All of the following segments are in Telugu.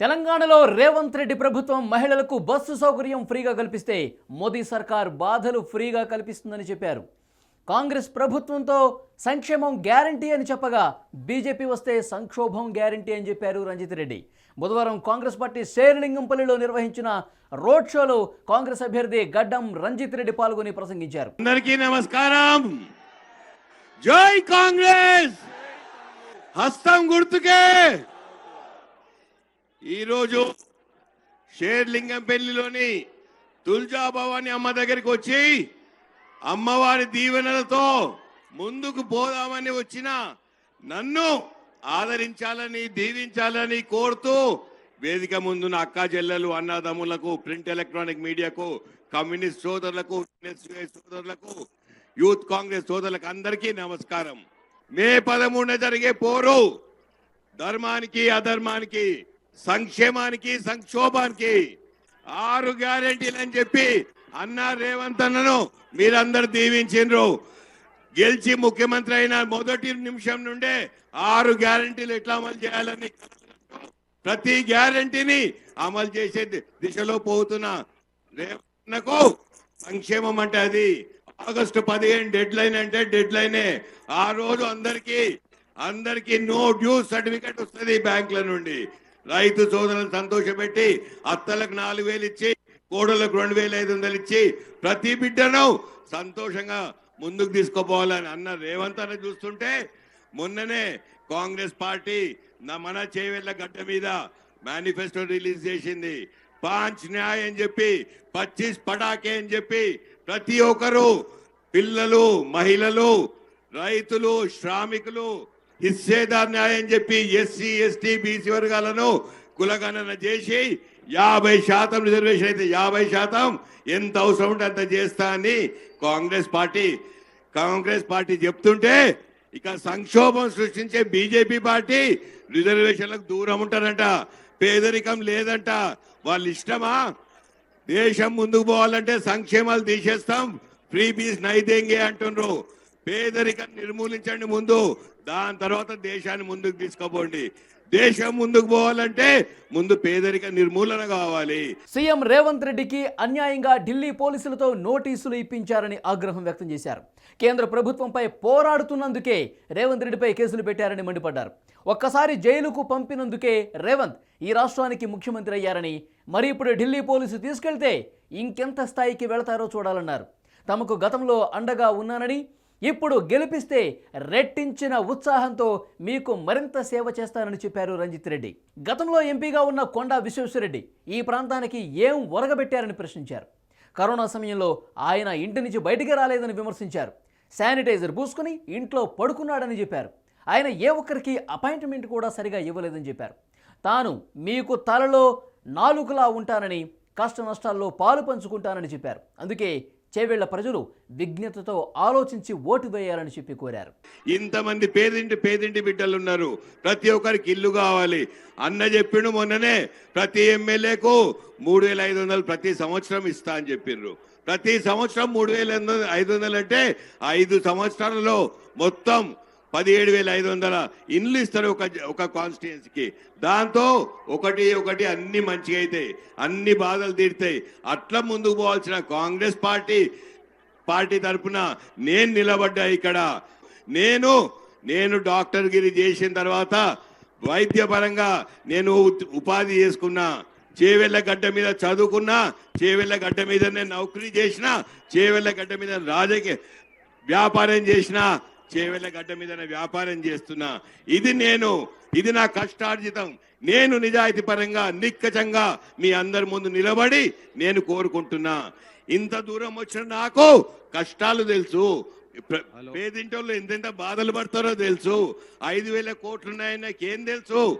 తెలంగాణలో రేవంత్ రెడ్డి ప్రభుత్వం మహిళలకు బస్సు సౌకర్యం ఫ్రీగా కల్పిస్తే మోదీ సర్కార్ బాధలు ఫ్రీగా కల్పిస్తుందని చెప్పారు. కాంగ్రెస్ ప్రభుత్వంతో సంక్షేమం గ్యారంటీ అని చెప్పగా బీజేపీ వస్తే సంక్షోభం గ్యారంటీ అని చెప్పారు రంజిత్ రెడ్డి. బుధవారం కాంగ్రెస్ పార్టీ శేర్లింగంపల్లిలో నిర్వహించిన రోడ్ షోలో కాంగ్రెస్ అభ్యర్థి గడ్డం రంజిత్ రెడ్డి పాల్గొని ప్రసంగించారు. అందరికీ నమస్కారం. జై కాంగ్రెస్! హస్తం గుర్తుకే! ఈరోజు షేర్లింగంపల్లిలోని తుల్జాభవాని అమ్మ దగ్గరికి వచ్చి అమ్మవారి దీవెనలతో ముందుకు పోదామని వచ్చిన నన్ను ఆదరించాలని దీవించాలని కోరుతూ వేదిక ముందున్న అక్కా చెల్లెలు అన్నదమ్ములకు ప్రింట్ ఎలక్ట్రానిక్ మీడియాకు కమ్యూనిస్ట్ సోదరులకు సోదరులకు యూత్ కాంగ్రెస్ సోదరులకు అందరికీ నమస్కారం. మే పదమూడున జరిగే పోరు ధర్మానికి అధర్మానికి సంక్షేమానికి సంక్షోభానికి ఆరు గ్యారెంటీలు అని చెప్పి అన్న రేవంత్ అన్నను మీరందరు దీవించిండ్రు. గెలిచి ముఖ్యమంత్రి అయిన మొదటి నిమిషం నుండే ఆరు గ్యారెంటీలు ఎట్లా అమలు చేయాలని ప్రతి గ్యారెంటీని అమలు చేసే దిశలో పోతున్న రేవన్నకు సంక్షేమం అంటే అది. ఆగస్టు పదిహేను డెడ్ లైన్ అంటే డెడ్ లైనే. ఆ రోజు అందరికీ అందరికీ నో డ్యూ సర్టిఫికెట్ వస్తుంది బ్యాంకుల నుండి. రైతు సోదరులను సంతోషపెట్టి అత్తలకు నాలుగు వేలు ఇచ్చి కోడలకు రెండు వేల ఐదు వందలు ఇచ్చి ప్రతి బిడ్డను సంతోషంగా ముందుకు తీసుకుపోవాలని అన్న రేవంత్ అన్న చూస్తుంటే మొన్ననే కాంగ్రెస్ పార్టీ నమన మన చేవెళ్ళ గడ్డ మీద మేనిఫెస్టో రిలీజ్ చేసింది. పాంచ్ న్యాయ్ అని చెప్పి పచ్చీస్ పటాకే అని చెప్పి ప్రతి ఒక్కరు పిల్లలు మహిళలు రైతులు శ్రామికులు హిస్సేదార్ న్యాయం చెప్పి ఎస్సీ ఎస్టీ బీసీ వర్గాలను కులగణన చేసి యాభై శాతం రిజర్వేషన్ అయితే యాభై శాతం. ఎంత అవసరం ఉంటే అంత చేస్తా అని కాంగ్రెస్ పార్టీ కాంగ్రెస్ పార్టీ చెప్తుంటే ఇక సంక్షోభం సృష్టించే బీజేపీ పార్టీ రిజర్వేషన్లకు దూరం ఉంటారంట. పేదరికం లేదంట. వాళ్ళు ఇష్టమా? దేశం ముందుకు పోవాలంటే సంక్షేమాలు తీసేస్తాం. ఫ్రీ బీస్ నైదేంగే అంటున్నారు పేదరికం నిర్మూలించండి ముందు. దాని తర్వాత దేశాన్ని ముందుకు తీసుకుపోండి. దేశం ముందుకు పోవాలంటే ముందు పేదరిక నిర్మూలన కావాలి. సీఎం రేవంత్ రెడ్డికి అన్యాయంగా ఢిల్లీ పోలీసులతో నోటీసులు ఇప్పించారని ఆగ్రహం వ్యక్తం చేశారు. కేంద్ర ప్రభుత్వంపై పోరాడుతున్నందుకే రేవంత్ రెడ్డిపై కేసులు పెట్టారని మండిపడ్డారు. ఒక్కసారి జైలుకు పంపినందుకే రేవంత్ ఈ రాష్ట్రానికి ముఖ్యమంత్రి అయ్యారని మరి ఇప్పుడు ఢిల్లీ పోలీసు తీసుకెళ్తే ఇంకెంత స్థాయికి వెళతారో చూడాలన్నారు. తమకు గతంలో అండగా ఉన్నానని ఇప్పుడు గెలిపిస్తే రెట్టించిన ఉత్సాహంతో మీకు మరింత సేవ చేస్తానని చెప్పారు రంజిత్ రెడ్డి. గతంలో ఎంపీగా ఉన్న కొండా విశ్వేశ్వరరెడ్డి ఈ ప్రాంతానికి ఏం ఒరగబెట్టారని ప్రశ్నించారు. కరోనా సమయంలో ఆయన ఇంటి నుంచి బయటికి రాలేదని విమర్శించారు. శానిటైజర్ పూసుకుని ఇంట్లో పడుకున్నాడని చెప్పారు. ఆయన ఏ ఒక్కరికి అపాయింట్మెంట్ కూడా సరిగా ఇవ్వలేదని చెప్పారు. తాను మీకు తలలో నాలుగులా ఉంటానని కష్ట నష్టాల్లో పాలు పంచుకుంటానని చెప్పారు. అందుకే చేవేళ్ళ ప్రజలు విజ్ఞతతో ఆలోచించి ఓటు వేయాలని చెప్పి కోరారు. ఇంతమంది పేదింటి పేదింటి బిడ్డలు ఉన్నారు. ప్రతి ఒక్కరికి ఇల్లు కావాలి. అన్న చెప్పిండు మొన్ననే ప్రతి ఎమ్మెల్యేకు మూడు వేల ఐదు వందలు ప్రతి సంవత్సరం ఇస్తా అని చెప్పిండ్రు ప్రతి సంవత్సరం మూడు వేల ఐదు వందలు అంటే ఐదు సంవత్సరాలలో మొత్తం పదిహేడు వేల ఐదు వందల ఇండ్లు ఇస్తారు ఒక ఒక కాన్స్టిట్యున్సీకి దాంతో ఒకటి ఒకటి అన్ని మంచిగా అవుతాయి అన్ని బాధలు తీరుతాయి. అట్లా ముందుకు పోవాల్సిన కాంగ్రెస్ పార్టీ పార్టీ తరపున నేను నిలబడ్డా ఇక్కడ. నేను నేను డాక్టర్ గిరి చేసిన తర్వాత వైద్యపరంగా నేను ఉపాధి చేసుకున్నా. చేవెళ్ళ గడ్డ మీద చదువుకున్నా చేవెళ్ళ గడ్డ మీద నేను నౌకరీ చేసిన చేవెళ్ళ గడ్డ మీద రాజకీయ వ్యాపారం చేసిన చేవెళ్ళ గడ్డ మీద వ్యాపారం చేస్తున్నా. ఇది నేను ఇది నా కష్టార్జితం. నేను నిజాయితీ పరంగా నిక్కచంగా మీ అందరి ముందు నిలబడి నేను కోరుకుంటున్నా. ఇంత దూరం వచ్చిన నాకు కష్టాలు తెలుసు. పేదింటోళ్ళు ఎంతెంత బాధలు పడతారో తెలుసు. ఐదు వేల కోట్లు ఉన్నాయని నాకేం తెలుసు?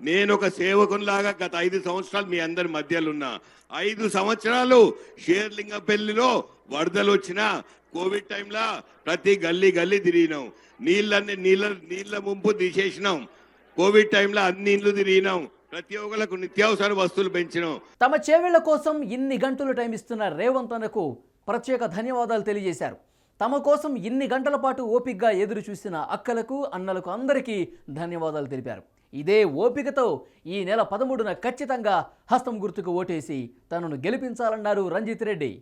నేను ఒక సేవకునిలాగా గత ఐదు సంవత్సరాలు మీ అందరి మధ్యలో ఉన్నా. ఐదు సంవత్సరాలు షేర్లింగపల్లిలో వరదలు వచ్చినా కోవిడ్ టైంలో ప్రతి గల్లీ గల్లీ తిరిగినాం. నీళ్ళన్ని నీళ్ళ నీళ్ళ ముంపు తీసేసినాం. కోవిడ్ టైంలో అన్ని ఇండ్లు తిరిగినాం. ప్రతి ఒక్కరికి నిత్యావసర వస్తువులు పెంచినాం. తమ చేవేళ్ళ కోసం ఇన్ని గంటలు టైం ఇస్తున్న రేవంత్ అన్నకు ప్రత్యేక ధన్యవాదాలు తెలియజేశారు. తమ కోసం ఇన్ని గంటల పాటు ఓపికగా ఎదురు చూసిన అక్కలకు అన్నలకు అందరికీ ధన్యవాదాలు తెలిపారు. ఇదే ఓపికతో ఈ నెల పదమూడున ఖచ్చితంగా హస్తం గుర్తుకు ఓటేసి తనను గెలిపించాలన్నారు రంజిత్ రెడ్డి.